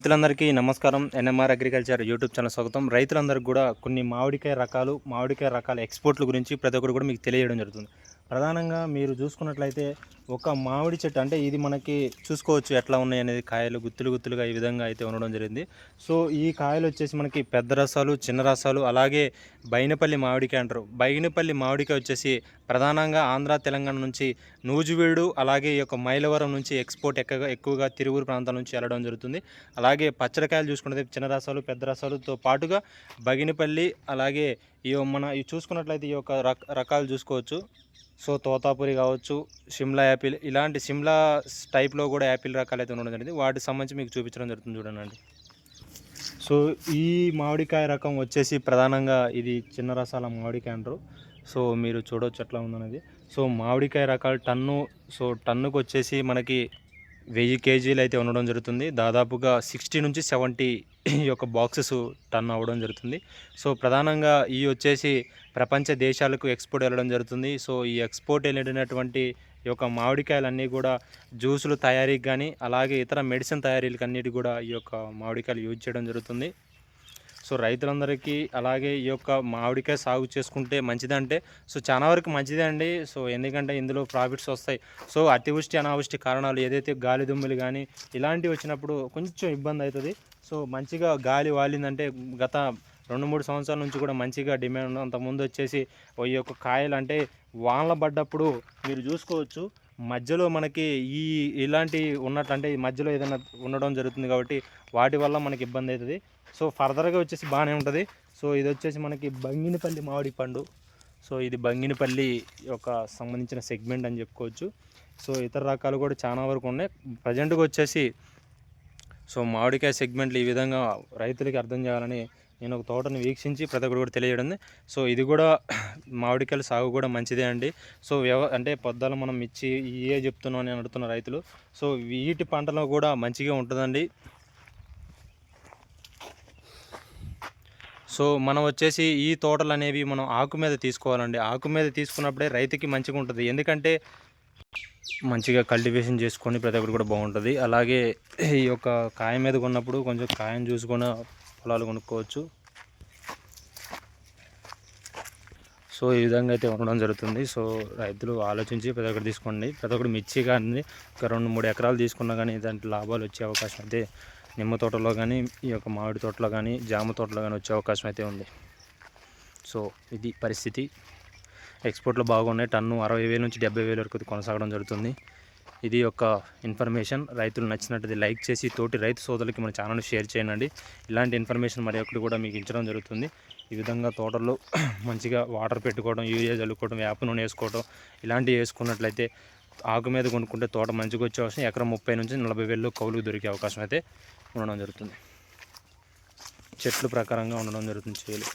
రైతులందరికీ నమస్కారం. NMR agriculture YouTube channel స్వాగతం. రైతులందరికీ కూడా కొన్ని మామిడికాయ రకాలు మామిడికాయ రకాల ఎక్స్పోర్ట్ల గురించి ప్రతి ఒక్కరు కూడా మీకు తెలియజేయడం జరుగుతుంది. ప్రధానంగా మీరు చూసుకున్నట్లయితే ఒక మామిడి చెట్టు అంటే ఇది మనకి చూసుకోవచ్చు ఎట్లా ఉన్నాయి అనేది కాయలు గుత్తులు గుత్తులుగా ఈ విధంగా అయితే ఉండడం జరిగింది. సో ఈ కాయలు వచ్చేసి మనకి పెద్ద రసాలు చిన్న రసాలు అలాగే బైనపల్లి మామిడికాయ అంటారు బైనపల్లి మామిడికాయ వచ్చేసి ప్రధానంగా ఆంధ్ర తెలంగాణ నుంచి నూజివీడు అలాగే ఈ యొక్క మైలవరం నుంచి ఎక్స్పోర్ట్ ఎక్కువగా ఎక్కువగా తిరువురు ప్రాంతాల నుంచి వెళ్ళడం జరుగుతుంది. అలాగే పచ్చడికాయలు చూసుకుంటే చిన్న రసాలు పెద్ద రసాలతో పాటుగా బగినపల్లి అలాగే ఈ మన ఇవి చూసుకున్నట్లయితే ఈ యొక్క రక రకాలు చూసుకోవచ్చు. సో తోతాపురి కావచ్చు సిమ్లా యాపిల్ ఇలాంటి సిమ్లా టైప్లో కూడా యాపిల్ రకాలు అయితే ఉండడం జరిగింది. వాటికి సంబంధించి మీకు చూపించడం జరుగుతుంది చూడండి సో ఈ మామిడికాయ రకం వచ్చేసి ప్రధానంగా ఇది చిన్న రసాల మామిడికాయ అంటారు. సో మీరు చూడవచ్చు ఎట్లా ఉందనేది. సో మామిడికాయ రకాలు టన్ను సో టన్నుకు వచ్చేసి మనకి వెయ్యి కేజీలు అయితే ఉండడం జరుగుతుంది. దాదాపుగా సిక్స్టీ నుంచి సెవెంటీ యొక్క బాక్సెస్ టన్ అవ్వడం జరుగుతుంది. సో ప్రధానంగా ఈ వచ్చేసి ప్రపంచ దేశాలకు ఎక్స్పోర్ట్ వెళ్ళడం జరుగుతుంది. సో ఈ ఎక్స్పోర్ట్ వెళ్ళినటువంటి ఈ యొక్క మామిడికాయలన్నీ కూడా జ్యూసులు తయారీకి కానీ అలాగే ఇతర మెడిసిన్ తయారీలకు అన్నిటి కూడా ఈ యొక్క మామిడికాయలు యూజ్ చేయడం జరుగుతుంది. సో రైతులందరికీ అలాగే ఈ యొక్క మామిడికాయ సాగు చేసుకుంటే మంచిదంటే సో చాలా వరకు మంచిదే అండి. సో ఎందుకంటే ఇందులో ప్రాఫిట్స్ వస్తాయి. సో అతివృష్టి అనావృష్టి కారణాలు ఏదైతే గాలి దుమ్ములు కానీ ఇలాంటివి వచ్చినప్పుడు కొంచెం ఇబ్బంది అవుతుంది. సో మంచిగా గాలి వాలిందంటే గత రెండు మూడు సంవత్సరాల నుంచి కూడా మంచిగా డిమాండ్ అంత అంతకుముందు వచ్చేసి ఈ యొక్క కాయలు అంటే వానల పడ్డప్పుడు మీరు చూసుకోవచ్చు. మధ్యలో మనకి ఈ ఇలాంటి ఉన్నట్టు అంటే ఈ మధ్యలో ఏదైనా ఉండడం జరుగుతుంది కాబట్టి వాటి వల్ల మనకి ఇబ్బంది అవుతుంది. సో ఫర్దర్గా వచ్చేసి బాగానే ఉంటుంది. సో ఇది వచ్చేసి మనకి బంగినపల్లి మామిడి పండు. సో ఇది బంగినపల్లి యొక్క సంబంధించిన సెగ్మెంట్ అని చెప్పుకోవచ్చు. సో ఇతర రకాలు కూడా చాలా వరకు ఉన్నాయి. ప్రజెంట్గా వచ్చేసి సో మామిడికాయ సెగ్మెంట్లు ఈ విధంగా రైతులకి అర్థం చేయాలని నేను ఒక తోటను వీక్షించి ప్రతి ఒక్కరు కూడా తెలియడం సో ఇది కూడా మామిడికాయల సాగు కూడా మంచిదే అండి. సో వ్యవ అంటే పొద్దాల మనం ఇచ్చి ఇయే చెప్తున్నాం అని అడుగుతున్న రైతులు. సో వీటి పంటలో కూడా మంచిగా ఉంటుందండి. సో మనం వచ్చేసి ఈ తోటలు అనేవి మనం ఆకు మీద తీసుకోవాలండి. ఆకు మీద తీసుకున్నప్పుడే రైతుకి మంచిగా ఉంటుంది ఎందుకంటే మంచిగా కల్టివేషన్ చేసుకొని ప్రతి ఒక్కరు కూడా బాగుంటుంది. అలాగే ఈ యొక్క కాయ మీద కొన్నప్పుడు కొంచెం కాయం చూసుకొని పొలాలు కొనుక్కోవచ్చు. సో ఈ విధంగా అయితే ఉండడం జరుగుతుంది. సో రైతులు ఆలోచించి ప్రతి ఒక్కరు తీసుకోండి. ప్రతి ఒక్కరు మిర్చి కానీ ఒక రెండు మూడు ఎకరాలు తీసుకున్నా కానీ దాంట్లో లాభాలు వచ్చే అవకాశం అయితే నిమ్మ తోటలో కానీ ఈ యొక్క మామిడి తోటలో కానీ జామ తోటలో కానీ వచ్చే అవకాశం అయితే ఉంది. సో ఇది పరిస్థితి. ఎక్స్పోర్ట్లో బాగున్నాయి. టన్ను అరవై వేల నుంచి డెబ్బై వేల వరకు కొనసాగడం జరుగుతుంది. ఇది ఒక ఇన్ఫర్మేషన్. రైతులు నచ్చినట్టు లైక్ చేసి తోటి రైతు సోదరులకి మన ఛానల్ షేర్ చేయండి. ఇలాంటి ఇన్ఫర్మేషన్ మరి ఒకటి కూడా మీకు ఇచ్చడం జరుగుతుంది. ఈ విధంగా తోటల్లో మంచిగా వాటర్ పెట్టుకోవడం యూరియా చల్లుకోవడం వేప నూనె వేసుకోవడం ఇలాంటివి వేసుకున్నట్లయితే ఆకు మీద కొనుక్కుంటే తోట మంచిగా వచ్చే అవసరం ఎకరం ముప్పై నుంచి నలభై వేలు కౌలుకు దొరికే అవకాశం అయితే ఉండడం జరుగుతుంది. చెట్లు ప్రకారంగా ఉండడం జరుగుతుంది చేయాలి